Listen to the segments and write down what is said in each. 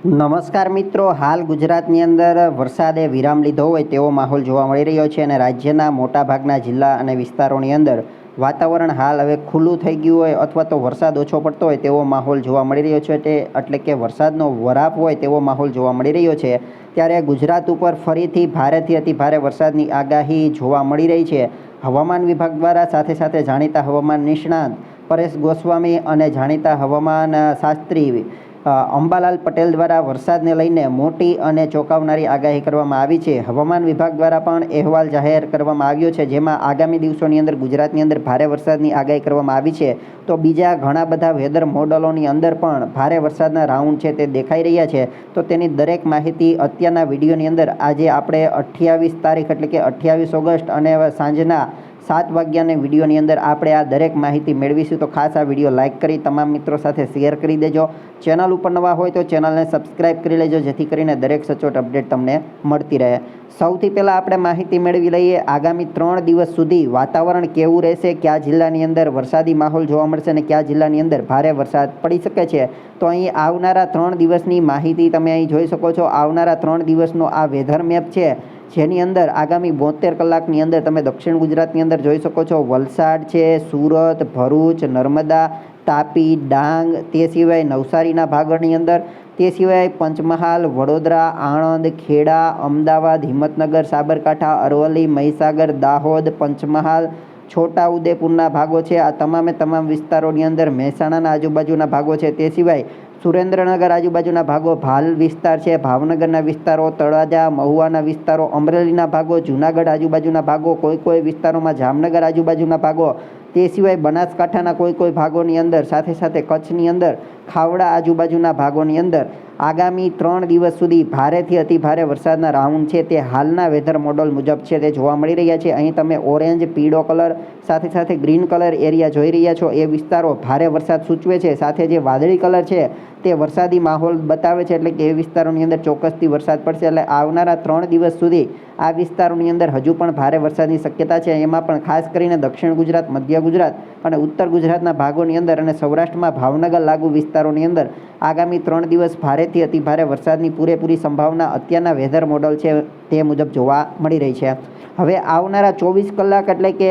નમસ્કાર મિત્રો, હાલ ગુજરાતની અંદર વરસાદે વિરામ લીધો હોય તેવો માહોલ જોવા મળી રહ્યો છે અને રાજ્યના મોટાભાગના જિલ્લા અને વિસ્તારોની અંદર વાતાવરણ હાલ હવે ખુલ્લું થઈ ગયું હોય અથવા તો વરસાદ ઓછો પડતો હોય તેવો માહોલ જોવા મળી રહ્યો છે તે એટલે કે વરસાદનો વરાપ હોય તેવો માહોલ જોવા મળી રહ્યો છે. ત્યારે ગુજરાત ઉપર ફરીથી ભારેથી અતિ ભારે વરસાદની આગાહી જોવા મળી રહી છે. હવામાન વિભાગ દ્વારા સાથે સાથે જાણીતા હવામાન નિષ્ણાંત પરેશ ગોસ્વામી અને જાણીતા હવામાન શાસ્ત્રી અંબાલાલ પટેલ દ્વારા વરસાદને લઈને મોટી અને ચોંકાવનારી આગાહી કરવામાં આવી છે. હવામાન વિભાગ દ્વારા પણ અહેવાલ જાહેર કરવામાં આવ્યો છે, જેમાં આગામી દિવસોની અંદર ગુજરાતની અંદર ભારે વરસાદની આગાહી કરવામાં આવી છે. તો બીજા ઘણા બધા વેધર મોડલોની અંદર પણ ભારે વરસાદના રાઉન્ડ છે તે દેખાઈ રહ્યા છે. તો તેની દરેક માહિતી અત્યારના વિડીયોની અંદર આજે આપણે અઠ્યાવીસ તારીખ એટલે કે અઠ્યાવીસ ઓગસ્ટ અને સાંજના સાત વાગ્યાની વિડીયોની અંદર આપણે આ દરેક માહિતી મેળવીશું. તો ખાસ આ વીડિયો લાઇક કરી તમામ મિત્રો સાથે શેર કરી દેજો. ચેનલ ઉપર નવા હોય તો ચેનલને સબસ્ક્રાઇબ કરી લેજો, જેથી કરીને દરેક સચોટ અપડેટ તમને મળતી રહે. સૌથી પહેલાં આપણે માહિતી મેળવી લઈએ. આગામી ત્રણ દિવસ સુધી વાતાવરણ કેવું રહેશે? કયા જિલ્લાની અંદર વરસાદી માહોલ જોવા મળશે અને કયા જિલ્લાની અંદર ભારે વરસાદ પડી શકે છે? તો અહીં આવનારા ત્રણ દિવસની માહિતી તમે અહીં જોઈ શકો છો. આવનારા ત્રણ દિવસનો આ વેધર મેપ છે. જેની અંદર આગામી બોતેર કલાકની અંદર તમે દક્ષિણ ગુજરાતની અંદર જોઈ શકો છો. વલસાડ છે, સુરત, ભરૂચ, નર્મદા, તાપી, ડાંગ, તે સિવાય નવસારીના ભાગોની અંદર. તે સિવાય પંચમહાલ, વડોદરા, આણંદ, ખેડા, અમદાવાદ, હિંમતનગર, સાબરકાંઠા, અરવલ્લી, મહીસાગર, દાહોદ, પંચમહાલ છોટા ઉદેપુરના ભાગો છે. આ તમામે તમામ વિસ્તારોની અંદર મહેસાણાના આજુબાજુના ભાગો છે. તે સિવાય સુરેન્દ્રનગર આજુબાજુના ભાગો ભાલ વિસ્તાર છે. ભાવનગરના વિસ્તારો, તળાજા, મહુવાના વિસ્તારો, અમરેલીના ભાગો, જૂનાગઢ આજુબાજુના ભાગો કોઈ કોઈ વિસ્તારોમાં જામનગર આજુબાજુના ભાગો. તે સિવાય બનાસકાંઠાના કોઈ કોઈ ભાગોની અંદર, સાથે સાથે કચ્છની અંદર, ખાવડા આજુબાજુના ભાગોની અંદર. આગામી ત્રણ દિવસ સુધી ભારેથી અતિ ભારે વરસાદના રાઉન્ડ છે તે હાલના વેધર મોડલ મુજબ છે તે જોવા મળી રહ્યા છે. અહીં તમે ઓરેન્જ, પીળો કલર, સાથે સાથે ગ્રીન કલર એરિયા જોઈ રહ્યા છો. એ વિસ્તારો ભારે વરસાદ સૂચવે છે. સાથે જે વાદળી કલર છે તે વરસાદી માહોલ બતાવે છે એટલે કે એ વિસ્તારોની અંદર ચોક્કસથી વરસાદ પડશે એટલે આવનારા ત્રણ દિવસ સુધી આ વિસ્તારોની અંદર હજુ પણ ભારે વરસાદની શક્યતા છે. એમાં પણ ખાસ કરીને દક્ષિણ ગુજરાત, મધ્ય ગુજરાત અને ઉત્તર ગુજરાતના ભાગોની અંદર અને સૌરાષ્ટ્રમાં ભાવનગર લાગુ વિસ્તારોની અંદર આગામી ત્રણ દિવસ ભારેથી અતિ ભારે વરસાદની પૂરેપૂરી સંભાવના અત્યારના વેધર મોડલ છે તે મુજબ જોવા મળી રહી છે. હવે આવનારા ચોવીસ કલાક એટલે કે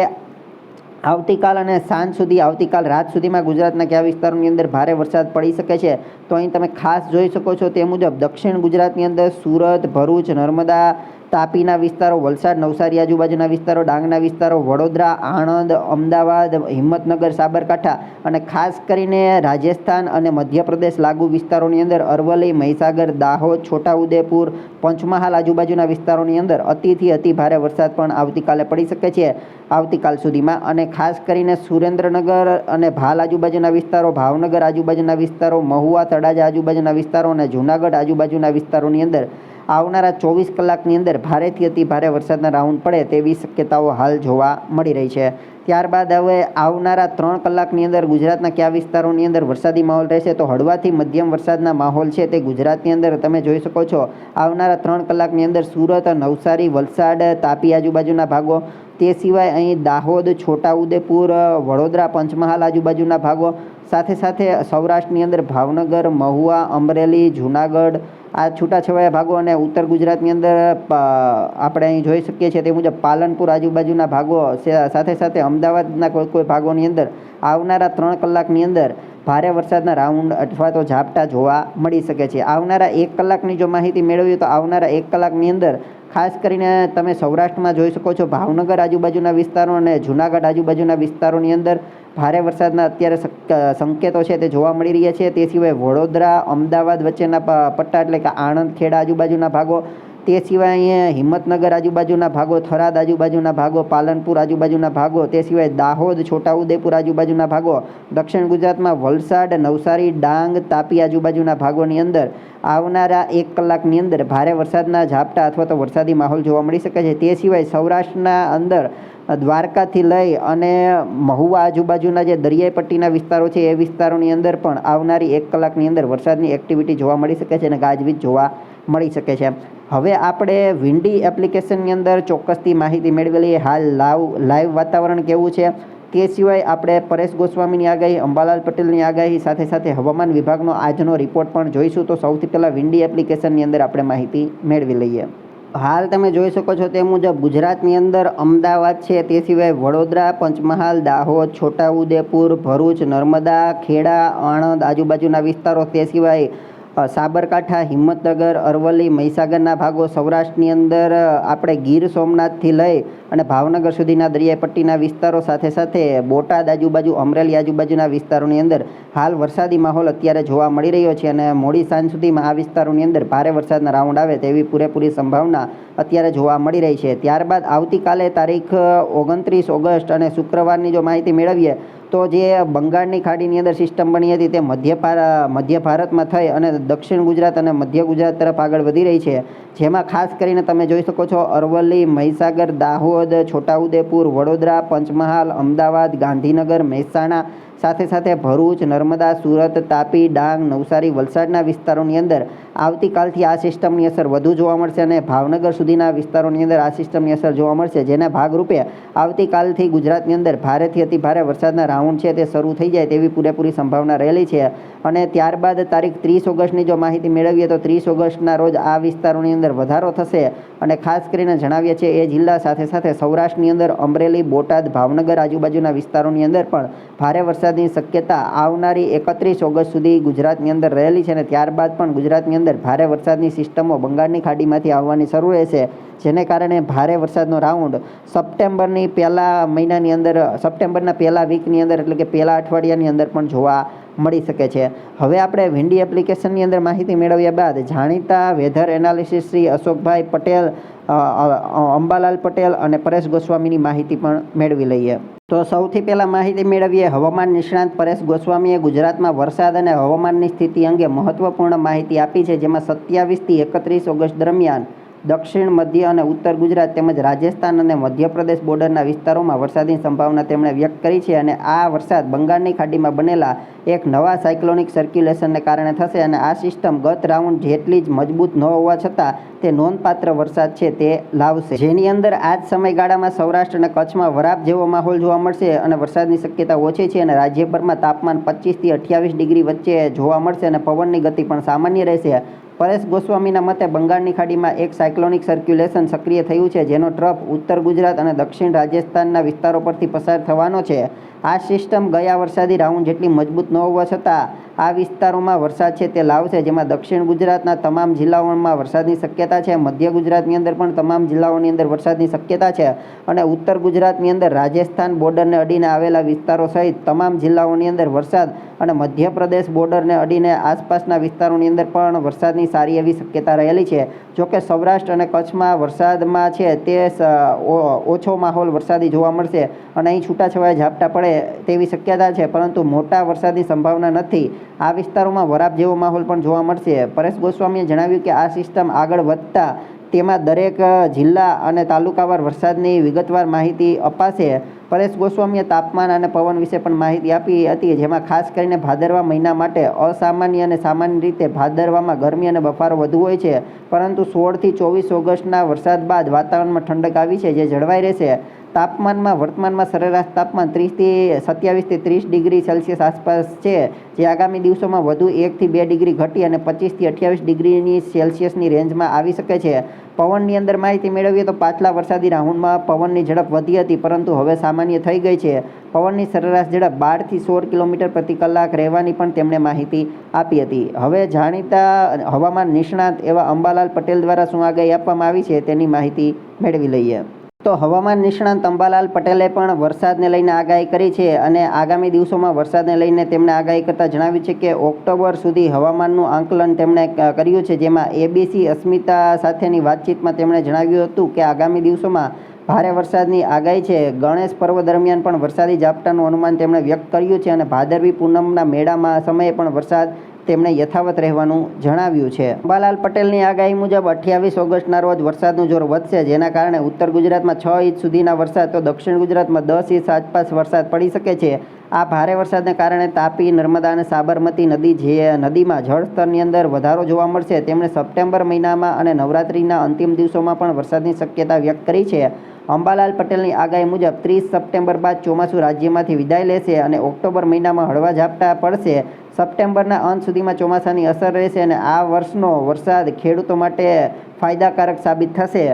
આવતીકાલ અને સાંજ સુધી, આવતીકાલ રાત સુધીમાં ગુજરાતના કયા વિસ્તારોની અંદર ભારે વરસાદ પડી શકે છે, તો અહીં તમે ખાસ જોઈ શકો છો તે મુજબ દક્ષિણ ગુજરાતની અંદર સુરત, ભરૂચ, નર્મદા તાપીના વિસ્તારો, વલસાડ, નવસારી, આજુબાજુના વિસ્તારો, ડાંગના વિસ્તારો, વડોદરા, આણંદ, અમદાવાદ, હિંમતનગર, સાબરકાંઠા અને ખાસ કરીને રાજસ્થાન અને મધ્યપ્રદેશ લાગુ વિસ્તારોની અંદર અરવલ્લી, મહીસાગર, દાહોદ, છોટાઉદેપુર, પંચમહાલ આજુબાજુના વિસ્તારોની અંદર અતિથી અતિ ભારે વરસાદ પણ આવતીકાલે પડી શકે છે. આવતીકાલ સુધીમાં અને ખાસ કરીને સુરેન્દ્રનગર અને ભાલ આજુબાજુના વિસ્તારો, ભાવનગર આજુબાજુના વિસ્તારો, મહુવા, તળાજા આજુબાજુના વિસ્તારો અને જૂનાગઢ આજુબાજુના વિસ્તારોની અંદર આવનારા ચોવીસ કલાકની અંદર ભારેથી અતિ ભારે વરસાદના રાઉન્ડ પડે તેવી શક્યતાઓ હાલ જોવા મળી રહી છે. ત્યારબાદ હવે આવનારા ત્રણ કલાકની અંદર ગુજરાતના કયા વિસ્તારોની અંદર વરસાદી માહોલ રહેશે તો હળવાથી મધ્યમ વરસાદના માહોલ છે તે ગુજરાતની અંદર તમે જોઈ શકો છો. આવનારા ત્રણ કલાકની અંદર સુરત, નવસારી, વલસાડ, તાપી આજુબાજુના ભાગો, તે સિવાય અહીં દાહોદ, છોટાઉદેપુર, વડોદરા, પંચમહાલ આજુબાજુના ભાગો સાથે સાથે સૌરાષ્ટ્રની અંદર ભાવનગર, મહુવા, અમરેલી, જૂનાગઢ આ છૂટાછવાયા ભાગો અને ઉત્તર ગુજરાતની અંદર આપણે અહીં જોઈ શકીએ છીએ તે મુજબ પાલનપુર આજુબાજુના ભાગો સાથે સાથે અમદાવાદના કોઈ કોઈ ભાગોની અંદર આવનારા ત્રણ કલાકની અંદર ભારે વરસાદના રાઉન્ડ અથવા તો ઝાપટા જોવા મળી શકે છે. આવનારા એક કલાકની જો માહિતી મેળવીએ તો આવનારા એક કલાકની અંદર ખાસ કરીને તમે સૌરાષ્ટ્રમાં જોઈ શકો છો, ભાવનગર આજુબાજુના વિસ્તારો અને જૂનાગઢ આજુબાજુના વિસ્તારોની અંદર ભારે વરસાદના અત્યારે સંકેતો છે તે જોવા મળી રહ્યા છે. તે સિવાય વડોદરા, અમદાવાદ વચ્ચેના પટ્ટા એટલે કે આણંદ ખેડા આજુબાજુના ભાગો, તે સિવાય અહીંયા હિંમતનગર આજુબાજુના ભાગો, થરાદ આજુબાજુના ભાગો, પાલનપુર આજુબાજુના ભાગો, તે સિવાય દાહોદ, છોટાઉદેપુર આજુબાજુના ભાગો, દક્ષિણ ગુજરાતમાં વલસાડ, નવસારી, ડાંગ, તાપી આજુબાજુના ભાગોની અંદર આવનારા એક કલાકની અંદર ભારે વરસાદના ઝાપટા અથવા તો વરસાદી માહોલ જોવા મળી શકે છે. તે સિવાય સૌરાષ્ટ્રના અંદર દ્વારકાથી લઈ અને મહુવા આજુબાજુના જે દરિયાઈ પટ્ટીના વિસ્તારો છે, એ વિસ્તારોની અંદર પણ આવનારી એક કલાકની અંદર વરસાદની એક્ટિવિટી જોવા મળી શકે છે અને ગાજવીજ જોવા મળી શકે છે. હવે આપણે વિન્ડી એપ્લિકેશનની અંદર ચોક્કસથી માહિતી મેળવી લઈએ હાલ લાવ લાઈવ વાતાવરણ કેવું છે? તે સિવાય આપણે પરેશ ગોસ્વામીની આગાહી, અંબાલાલ પટેલની આગાહી, સાથે સાથે હવામાન વિભાગનો આજનો રિપોર્ટ પણ જોઈશું. તો સૌથી પહેલાં વિન્ડી એપ્લિકેશનની અંદર આપણે માહિતી મેળવી લઈએ. હાલ તમે જોઈ શકો છો તે મુજબ ગુજરાતની અંદર અમદાવાદ છે, તે સિવાય વડોદરા, પંચમહાલ, દાહોદ, છોટાઉદેપુર, ભરૂચ, નર્મદા, ખેડા, આણંદ, આજુબાજુના વિસ્તારો, તે સિવાય સાબરકાંઠા, હિંમતનગર, અરવલ્લી, મહીસાગરના ભાગો સૌરાષ્ટ્રની અંદર આપણે ગીર સોમનાથથી લઈ અને ભાવનગર સુધીના દરિયાઈપટ્ટીના વિસ્તારો સાથે સાથે બોટાદ આજુબાજુ, અમરેલી આજુબાજુના વિસ્તારોની અંદર હાલ વરસાદી માહોલ અત્યારે જોવા મળી રહ્યો છે અને મોડી સાંજ સુધીમાં આ વિસ્તારોની અંદર ભારે વરસાદના રાઉન્ડ આવે તેવી પૂરેપૂરી સંભાવના અત્યારે જોવા મળી રહી છે. ત્યારબાદ આવતીકાલે તારીખ ઓગણત્રીસ ઓગસ્ટ અને શુક્રવારની જો માહિતી મેળવીએ તો જે બંગાળની ખાડીની અંદર સિસ્ટમ બની હતી તે મધ્ય મધ્ય ભારતમાં થઈ અને દક્ષિણ ગુજરાત અને મધ્ય ગુજરાત તરફ આગળ વધી રહી છે. જેમાં ખાસ કરીને તમે જોઈ શકો છો અરવલ્લી, મહીસાગર, દાહોદ, છોટાઉદેપુર, વડોદરા, પંચમહાલ, અમદાવાદ, ગાંધીનગર, મહેસાણા સાથે સાથે ભરૂચ, નર્મદા, સુરત, તાપી, ડાંગ, નવસારી વલસાડના વિસ્તારોની અંદર આવતીકાલથી આ સિસ્ટમની અસર વધુ જોવા મળશે અને ભાવનગર સુધીના વિસ્તારોની અંદર આ સિસ્ટમની અસર જોવા મળશે. જેના ભાગરૂપે આવતીકાલથી ગુજરાતની અંદર ભારેથી અતિ ભારે વરસાદના રાઉન્ડ છે તે શરૂ થઈ જાય તેવી પૂરેપૂરી સંભાવના રહેલી છે. અને ત્યારબાદ તારીખ ત્રીસ ઓગસ્ટની જો માહિતી મેળવીએ તો ત્રીસ ઓગસ્ટના રોજ આ વિસ્તારોની અંદર વધારો થશે અને ખાસ કરીને જણાવીએ છીએ એ જિલ્લા સાથે સાથે સૌરાષ્ટ્રની અંદર અમરેલી, બોટાદ, ભાવનગર આજુબાજુના વિસ્તારોની અંદર પણ ભારે વરસાદની શક્યતા આવનારી એકત્રીસ ઓગસ્ટ સુધી ગુજરાતની અંદર રહેલી છે અને ત્યારબાદ પણ ગુજરાતની અંદર ભારે વરસાદની સિસ્ટમો બંગાળની ખાડીમાંથી આવવાની શરૂ રહેશે, જેને કારણે ભારે વરસાદનો રાઉન્ડ સપ્ટેમ્બરની પહેલા મહિનાની અંદર, સપ્ટેમ્બરના પહેલા વીકની અંદર એટલે કે પહેલા અઠવાડિયાની અંદર પણ જોવા મળી શકે છે. હવે આપણે વિન્ડી એપ્લિકેશનની અંદર માહિતી મેળવ્યા બાદ જાણીતા વેધર એનાલિસિસ શ્રી અશોકભાઈ પટેલ અંબાલાલ પટેલ અને પરેશ ગોસ્વામીની માહિતી પણ મેળવી લઈએ. તો સૌથી પહેલાં માહિતી મેળવીએ હવામાન નિષ્ણાંત પરેશ ગોસ્વામીએ ગુજરાતમાં વરસાદ અને હવામાનની સ્થિતિ અંગે મહત્વપૂર્ણ માહિતી આપી છે, જેમાં સત્યાવીસથી એકત્રીસ ઓગસ્ટ દરમિયાન દક્ષિણ, મધ્ય અને ઉત્તર ગુજરાત તેમજ રાજસ્થાન અને મધ્યપ્રદેશ બોર્ડરના વિસ્તારોમાં વરસાદની સંભાવના તેમણે વ્યક્ત કરી છે અને આ વરસાદ બંગાળની ખાડીમાં બનેલા એક નવા સાયક્લોનિક સર્ક્યુલેશનને કારણે થશે અને આ સિસ્ટમ ગત રાઉન્ડ જેટલી જ મજબૂત ન હોવા છતાં તે નોંધપાત્ર વરસાદ છે તે લાવશે. જેની અંદર આ જ સમયગાળામાં સૌરાષ્ટ્ર અને કચ્છમાં વરાપ જેવો માહોલ જોવા મળશે અને વરસાદની શક્યતા ઓછી છે અને રાજ્યભરમાં તાપમાન પચીસથી અઠ્યાવીસ ડિગ્રી વચ્ચે જોવા મળશે અને પવનની ગતિ પણ સામાન્ય રહેશે. પરેશ ગોસ્વામીના મતે બંગાળની ખાડીમાં એક સાયક્લોનિક સર્ક્યુલેશન સક્રિય થયું છે, જેનો ટ્રફ ઉત્તર ગુજરાત અને દક્ષિણ રાજસ્થાનના વિસ્તારો પરથી પસાર થવાનો છે. આ સિસ્ટમ ગયા વરસાદી રાઉન્ડ જેટલી મજબૂત ન હોવા છતાં, આ વિસ્તારોમાં વરસાદ છે તે લાવશે, જેમાં દક્ષિણ ગુજરાતના તમામ જિલ્લાઓમાં વરસાદની શક્યતા છે, મધ્ય ગુજરાતની અંદર પણ તમામ જિલ્લાઓની અંદર વરસાદની શક્યતા છે અને ઉત્તર ગુજરાતની અંદર રાજસ્થાન બોર્ડરને અડીને આવેલા વિસ્તારો સહિત તમામ જિલ્લાઓની અંદર વરસાદ અને મધ્યપ્રદેશ બોર્ડરને અડીને આસપાસના વિસ્તારોની અંદર પણ વરસાદની સારી એવી શક્યતા રહેલી છે. જોકે સૌરાષ્ટ્ર અને કચ્છમાં વરસાદમાં છે તે ઓછો માહોલ વરસાદી જોવા મળશે અને અહીં છૂટાછવાયા ઝાપટા પડે તેવી શક્યતા છે, પરંતુ મોટા વરસાદની સંભાવના નથી. આ વિસ્તારોમાં વરાપ જેવો માહોલ પણ જોવા મળશે. પરેશ ગોસ્વામીએ જણાવ્યું કે આ સિસ્ટમ આગળ વધતા તેમાં દરેક જિલ્લા અને તાલુકાવાર વરસાદની વિગતવાર માહિતી અપાશે. પરેશ ગોસ્વામીએ તાપમાન અને પવન વિશે પણ માહિતી આપી હતી, જેમાં ખાસ કરીને ભાદરવા મહિના માટે અસામાન્ય અને સામાન્ય રીતે ભાદરવામાં ગરમી અને બફારો વધુ હોય છે. પરંતુ સોળથી ચોવીસ ઓગસ્ટના વરસાદ બાદ વાતાવરણમાં ઠંડક આવી છે, જે જળવાઈ રહેશે. તાપમાનમાં, વર્તમાનમાં સરેરાશ તાપમાન ત્રીસથી સત્યાવીસથી ત્રીસ ડિગ્રી સેલ્સિયસ આસપાસ છે, જે આગામી દિવસોમાં વધુ એકથી બે ડિગ્રી ઘટી અને પચીસથી અઠ્યાવીસ ડિગ્રીની સેલ્સિયસની રેન્જમાં આવી શકે છે. પવનની અંદર માહિતી મેળવીએ તો પાછલા વરસાદી રાઉન્ડમાં પવનની ઝડપ વધી હતી, પરંતુ હવે સામાન્ય થઈ ગઈ છે. પવનની સરેરાશ ઝડપ બારથી સોળ કિલોમીટર પ્રતિ કલાક રહેવાની પણ તેમણે માહિતી આપી હતી. હવે જાણીતા હવામાન નિષ્ણાત એવા અંબાલાલ પટેલ દ્વારા શું આગાહી આપવામાં આવી છે તેની માહિતી મેળવી લઈએ. તો હવામાન નિષ્ણાંત અંબાલાલ પટેલે પણ વરસાદને લઈને આગાહી કરી છે અને આગામી દિવસોમાં વરસાદને લઈને તેમણે આગાહી કરતાં જણાવ્યું છે કે ઓક્ટોબર સુધી હવામાનનું આંકલન તેમણે કર્યું છે. જેમાં એબીસી અસ્મિતા સાથેની વાતચીતમાં તેમણે જણાવ્યું હતું કે આગામી દિવસોમાં ભારે વરસાદની આગાહી છે. ગણેશ પર્વ દરમિયાન પણ વરસાદી ઝાપટાનું અનુમાન તેમણે વ્યક્ત કર્યું છે અને ભાદરવી પૂનમના મેળામાં સમયે પણ વરસાદ તેમણે યથાવત રહેવાનું જણાવ્યું છે. અંબાલાલ પટેલની આગાહી મુજબ અઠ્યાવીસ ઓગસ્ટના રોજ વરસાદનું જોર વધશે, જેના કારણે ઉત્તર ગુજરાતમાં છ ઇંચ સુધીના વરસાદ તો દક્ષિણ ગુજરાતમાં દસ ઇંચ આસપાસ વરસાદ પડી શકે છે. આ ભારે વરસાદને કારણે તાપી, નર્મદા અને સાબરમતી નદી જે નદીમાં જળસ્તરની અંદર વધારો જોવા મળશે. તેમણે સપ્ટેમ્બર મહિનામાં અને નવરાત્રિના અંતિમ દિવસોમાં પણ વરસાદની શક્યતા વ્યક્ત કરી છે. અંબાલાલ પટેલની આગાહી મુજબ ત્રીસ સપ્ટેમ્બર બાદ ચોમાસું રાજ્યમાંથી વિદાય લેશે અને ઓક્ટોબર મહિનામાં હળવા ઝાપટા પડશે. સપ્ટેમ્બરના અંત સુધીમાં ચોમાસાની અસર રહેશે અને આ વર્ષનો વરસાદ ખેડૂતો માટે ફાયદાકારક સાબિત થશે.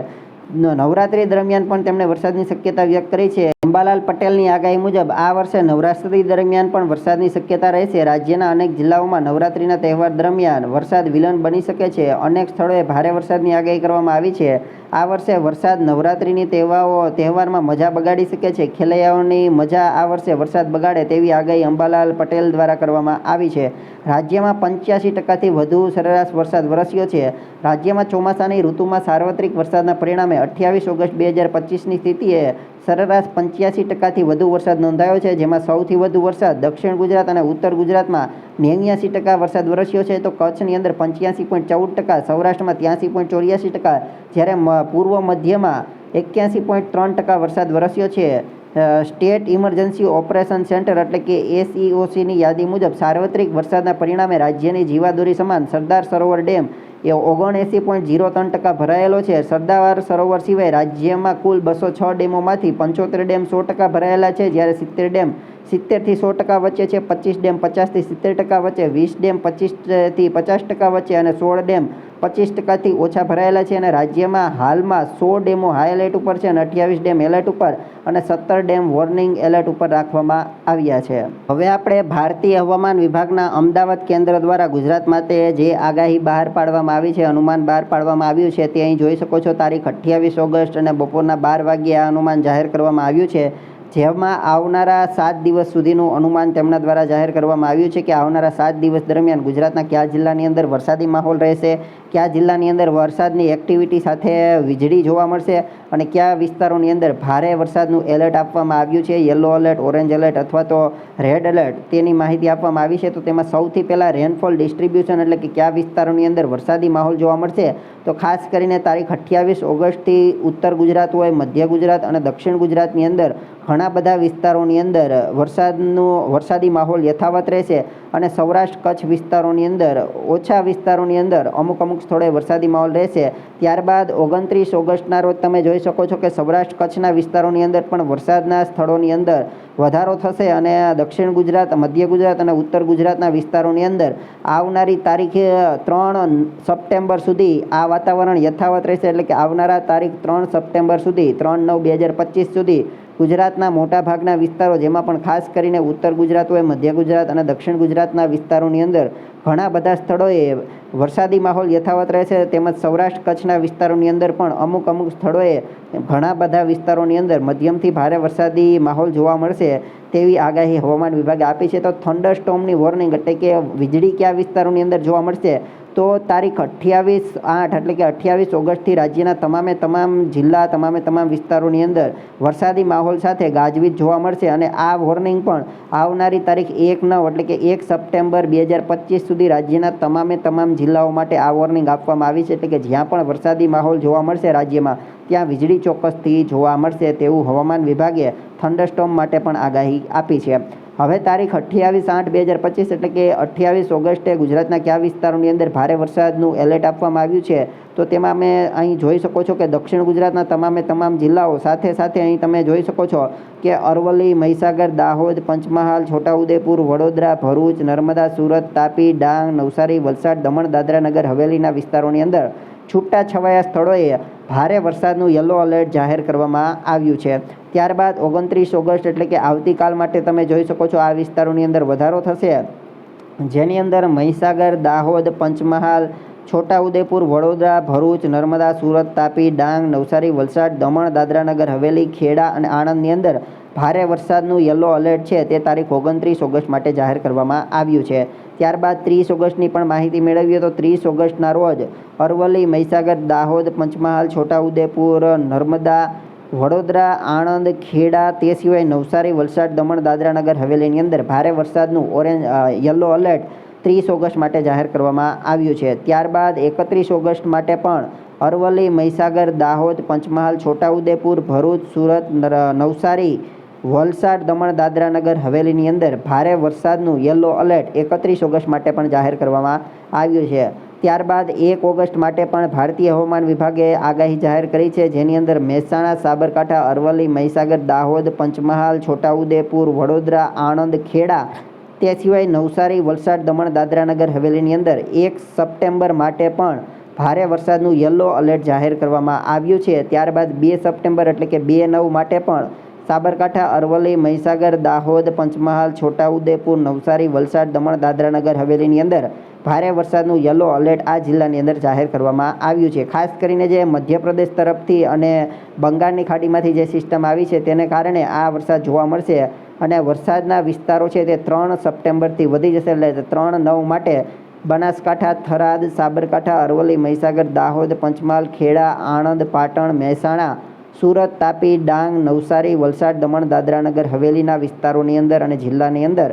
નવરાત્રિ દરમિયાન પણ તેમણે વરસાદની શક્યતા વ્યક્ત કરી છે. અંબાલાલ પટેલની આગાહી મુજબ આ વર્ષે નવરાત્રી દરમિયાન પણ વરસાદની શક્યતા રહેશે. રાજ્યના અનેક જિલ્લાઓમાં નવરાત્રીના તહેવાર દરમિયાન વરસાદ વિલન બની શકે છે. અનેક સ્થળોએ ભારે વરસાદની આગાહી કરવામાં આવી છે. આ વર્ષે વરસાદ નવરાત્રિની તહેવારો તહેવારમાં મજા બગાડી શકે છે. ખેલૈયાઓની મજા આ વર્ષે વરસાદ બગાડે તેવી આગાહી અંબાલાલ પટેલ દ્વારા કરવામાં આવી છે. રાજ્યમાં પંચ્યાસી ટકાથી વધુ સરેરાશ વરસાદ વરસ્યો છે. રાજ્યમાં ચોમાસાની ઋતુમાં સાર્વત્રિક વરસાદના પરિણામે અઠ્યાવીસ ઓગસ્ટ બે હજાર પચીસની સ્થિતિએ સરેરાશ પંચ્યાસી ટકાથી વધુ વરસાદ નોંધાયો છે, જેમાં સૌથી વધુ વરસાદ દક્ષિણ ગુજરાત અને ઉત્તર ગુજરાતમાં નેવ્યાસી ટકા વરસાદ વરસ્યો છે. તો કચ્છની અંદર પંચ્યાસી પોઈન્ટ ચૌદ ટકા, સૌરાષ્ટ્રમાં ત્યાંસી પોઈન્ટ ચોર્યાસી ટકા, જ્યારે પૂર્વ મધ્યમાં એક્યાસી પોઈન્ટ ત્રણ ટકા વરસાદ વરસ્યો છે. સ્ટેટ ઇમરજન્સી ઓપરેશન સેન્ટર એટલે કે એસઈઓસીની યાદી મુજબ સાર્વત્રિક વરસાદના પરિણામે રાજ્યની જીવાદોરી સમાન સરદાર સરોવર ડેમ એ ઓગણએંસી પોઈન્ટ ઝીરો ત્રણ ટકા ભરાયેલો છે. સરદાર સરોવર સિવાય રાજ્યમાં કુલ બસો છ ડેમોમાંથી પંચોતેર ડેમ સો ટકા ભરાયેલા છે, જ્યારે સિત્તેર ડેમ સિત્તેરથી સો ટકા વચ્ચે છે, પચીસ ડેમ પચાસથી સિત્તેર ટકા વચ્ચે, વીસ ડેમ પચીસથી પચાસ ટકા વચ્ચે અને સોળ ડેમ પચીસ ટકાથી ઓછા ભરાયેલા છે અને રાજ્યમાં હાલમાં સો ડેમો હાઈ એલર્ટ ઉપર છે અને અઠ્યાવીસ ડેમ એલર્ટ ઉપર અને સત્તર ડેમ વોર્નિંગ એલર્ટ ઉપર રાખવામાં આવ્યા છે. હવે આપણે ભારતીય હવામાન વિભાગના અમદાવાદ કેન્દ્ર દ્વારા ગુજરાત માટે જે આગાહી બહાર પાડવામાં આવી છે, અનુમાન બહાર પાડવામાં આવ્યું છે, તે અહીં જોઈ શકો છો. તારીખ અઠ્યાવીસ ઓગસ્ટ અને બપોરના બાર વાગ્યે આ અનુમાન જાહેર કરવામાં આવ્યું છે. જેમાં આવનારા સાત દિવસ સુધીનું અનુમાન તેમના દ્વારા જાહેર કરવામાં આવ્યું છે કે આવનારા સાત દિવસ દરમિયાન ગુજરાતના કયા જિલ્લાની અંદર વરસાદી માહોલ રહેશે કયા જિલ્લાની અંદર વરસાદની એક્ટિવિટી સાથે વીજળી જોવા મળશે અને કયા વિસ્તારોની અંદર ભારે વરસાદનું એલર્ટ આપવામાં આવ્યું છે? યલો એલર્ટ ઓરેન્જ એલર્ટ અથવા તો રેડ એલર્ટ તેની માહિતી આપવામાં આવી છે. તો તેમાં સૌથી પહેલાં રેનફોલ ડિસ્ટ્રીબ્યુશન એટલે કે કયા વિસ્તારોની અંદર વરસાદી માહોલ જોવા મળશે? તો ખાસ કરીને તારીખ અઠ્યાવીસ ઓગસ્ટથી ઉત્તર ગુજરાત હોય, મધ્ય ગુજરાત અને દક્ષિણ ગુજરાતની અંદર ઘણા બધા વિસ્તારોની અંદર વરસાદનું, વરસાદી માહોલ યથાવત રહેશે અને સૌરાષ્ટ્ર કચ્છ વિસ્તારોની અંદર ઓછા વિસ્તારોની અંદર અમુક અમુક સ્થળોએ વરસાદી માહોલ રહેશે. ત્યારબાદ ઓગણત્રીસ ઓગસ્ટના રોજ તમે જોઈ શકો છો કે સૌરાષ્ટ્ર કચ્છના વિસ્તારોની અંદર પણ વરસાદના સ્થળોની અંદર વધારો થશે અને દક્ષિણ ગુજરાત, મધ્ય ગુજરાત અને ઉત્તર ગુજરાતના વિસ્તારોની અંદર આવનારી તારીખે ત્રણ સપ્ટેમ્બર સુધી આ વાતાવરણ યથાવત રહેશે. એટલે કે આવનારા તારીખ ત્રણ સપ્ટેમ્બર સુધી, ત્રણ નવ બે હજાર પચીસ સુધી ગુજરાતના મોટાભાગના વિસ્તારો, જેમાં પણ ખાસ કરીને ઉત્તર ગુજરાત હોય, મધ્ય ગુજરાત અને દક્ષિણ ગુજરાતના વિસ્તારોની અંદર ઘણા બધા સ્થળોએ વરસાદી માહોલ યથાવત રહેશે તેમજ સૌરાષ્ટ્ર કચ્છના વિસ્તારોની અંદર પણ અમુક અમુક સ્થળોએ ઘણા બધા વિસ્તારોની અંદર મધ્યમથી ભારે વરસાદી માહોલ જોવા મળશે તેવી આગાહી હવામાન વિભાગે આપી છે. તો થંડર સ્ટોમની વોર્નિંગ એટલે કે વીજળી કયા વિસ્તારોની અંદર જોવા મળશે તો તારીખ અઠ્યાવીસ આઠ એટલે કે અઠ્યાવીસ ઓગસ્ટથી રાજ્યના તમામે તમામ જિલ્લા, તમામે તમામ વિસ્તારોની અંદર વરસાદી માહોલ સાથે ગાજવીજ જોવા મળશે અને આ વોર્નિંગ પણ આવનારી તારીખ એક નવ એટલે કે એક સપ્ટેમ્બર બે હજાર પચીસ સુધી રાજ્યના તમામે તમામ જિલ્લાઓ માટે આ વોર્નિંગ આપવામાં આવી છે એટલે કે જ્યાં પણ વરસાદી માહોલ જોવા મળશે રાજ્યમાં, ત્યાં વીજળી ચોક્કસથી જોવા મળશે તેવું હવામાન વિભાગે થંડરસ્ટોમ માટે પણ આગાહી આપી છે. હવે તારીખ અઠ્યાવીસ આઠ બે હજાર પચીસ એટલે કે અઠ્યાવીસ ઓગસ્ટે ગુજરાતના કયા વિસ્તારોની અંદર ભારે વરસાદનું એલર્ટ આપવામાં આવ્યું છે, તો તેમાં અમે અહીં જોઈ શકો છો કે દક્ષિણ ગુજરાતના તમામે તમામ જિલ્લાઓ સાથે સાથે અહીં તમે જોઈ શકો છો કે અરવલ્લી, મહીસાગર, દાહોદ, પંચમહાલ, છોટાઉદેપુર, વડોદરા, ભરૂચ, નર્મદા, સુરત, તાપી, ડાંગ, નવસારી, વલસાડ, દમણ દાદરા નગર હવેલીના વિસ્તારોની અંદર છૂટા છવાયા સ્થળોએ ભારે વરસાદનું યલો એલર્ટ જાહેર કરવામાં આવ્યું છે. ત્યારબાદ ઓગણત્રીસ ઓગસ્ટ એટલે કે આવતીકાલ માટે તમે જોઈ શકો છો આ વિસ્તારોની અંદર વધારો થશે. જેની અંદર મહીસાગર, દાહોદ, પંચમહાલ, છોટાઉદેપુર, વડોદરા, ભરૂચ, નર્મદા, સુરત, તાપી, ડાંગ, નવસારી, વલસાડ, દમણ, દાદરાનગર, હવેલી, ખેડા અને આણંદની અંદર ભારે વરસાદનું યલો એલર્ટ છે. તે તારીખ ઓગણત્રીસ ઓગસ્ટ માટે જાહેર કરવામાં આવ્યું છે. ત્યારબાદ ત્રીસ ઓગસ્ટની પણ માહિતી મેળવીએ તો ત્રીસ ઓગસ્ટના રોજ અરવલ્લી, મહીસાગર, દાહોદ, પંચમહાલ, છોટાઉદેપુર, નર્મદા, વડોદરા, આણંદ, ખેડા તે સિવાય નવસારી, વલસાડ, દમણ, દાદરાનગર, હવેલીની અંદર ભારે વરસાદનું ઓરેન્જ યલો એલર્ટ ત્રીસ ઓગસ્ટ માટે જાહેર કરવામાં આવ્યું છે. ત્યારબાદ એકત્રીસ ઓગસ્ટ માટે પણ અરવલ્લી, મહીસાગર, દાહોદ, પંચમહાલ, છોટાઉદેપુર, ભરૂચ, સુરત નવસારી વલસાડ, દમણ, દાદરાનગર, હવેલીની અંદર ભારે વરસાદનું યલો એલર્ટ એકત્રીસ ઓગસ્ટ માટે પણ જાહેર કરવામાં આવ્યું છે. ત્યારબાદ એક ઓગસ્ટ માટે પણ ભારતીય હવામાન વિભાગે આગાહી જાહેર કરી છે, જેની અંદર મહેસાણા, સાબરકાંઠા, અરવલ્લી, મહીસાગર, દાહોદ, પંચમહાલ, છોટાઉદેપુર, વડોદરા, આણંદ, ખેડા, તે સિવાય નવસારી, વલસાડ, દમણ, દાદરાનગર, હવેલીની અંદર એક સપ્ટેમ્બર માટે પણ ભારે વરસાદનું યલો એલર્ટ જાહેર કરવામાં આવ્યું છે. ત્યારબાદ બે સપ્ટેમ્બર એટલે કે બે નવ માટે પણ સાબરકાંઠા, અરવલ્લી, મહીસાગર, દાહોદ, પંચમહાલ, છોટાઉદેપુર, નવસારી, વલસાડ, દમણ, દાદરાનગર, હવેલીની અંદર ભારે વરસાદનું યલો અલર્ટ આ જિલ્લાની અંદર જાહેર કરવામાં આવ્યું છે. ખાસ કરીને જે મધ્યપ્રદેશ તરફથી અને બંગાળની ખાડીમાંથી જે સિસ્ટમ આવી છે તેને કારણે આ વરસાદ જોવા મળશે અને વરસાદના વિસ્તારો છે તે ત્રણ સપ્ટેમ્બરથી વધી જશે એટલે ત્રણ નવ માટે બનાસકાંઠા, થરાદ, સાબરકાંઠા, અરવલ્લી, મહીસાગર, દાહોદ, પંચમહાલ, ખેડા, આણંદ, પાટણ, મહેસાણા સુરત, તાપી, ડાંગ, નવસારી, વલસાડ, દમણ, દાદરાનગર, હવેલીના વિસ્તારોની અંદર અને જિલ્લાની અંદર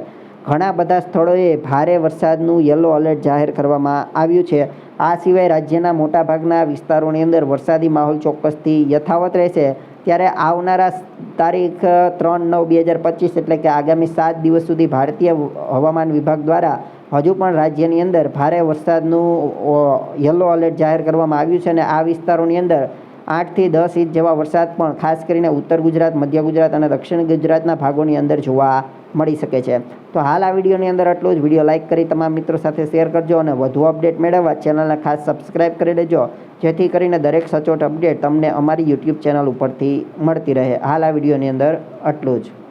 ઘણા બધા સ્થળોએ ભારે વરસાદનું યલો એલર્ટ જાહેર કરવામાં આવ્યું છે. આ સિવાય રાજ્યના મોટાભાગના વિસ્તારોની અંદર વરસાદી માહોલ ચોક્કસથી યથાવત રહેશે. ત્યારે આવનારા તારીખ ત્રણ નવ બે હજાર પચીસ એટલે કે આગામી સાત દિવસ સુધી ભારતીય હવામાન વિભાગ દ્વારા હજુ પણ રાજ્યની અંદર ભારે વરસાદનું યલો એલર્ટ જાહેર કરવામાં આવ્યું છે અને આ વિસ્તારોની અંદર આઠથી દસ ઇંચ જેવા વરસાદ પણ ખાસ કરીને ઉત્તર ગુજરાત, મધ્ય ગુજરાત અને દક્ષિણ ગુજરાતના ભાગોની અંદર જોવા મળી શકે છે. તો હાલ આ વિડીયોની અંદર આટલું જ. વીડિયો લાઇક કરી તમામ મિત્રો સાથે શેર કરજો અને વધુ અપડેટ મેળવવા ચેનલને ખાસ સબસ્ક્રાઇબ કરી દેજો, જેથી કરીને દરેક સચોટ અપડેટ તમને અમારી યુટ્યુબ ચેનલ ઉપરથી મળતી રહે. હાલ આ વિડીયોની અંદર આટલું જ.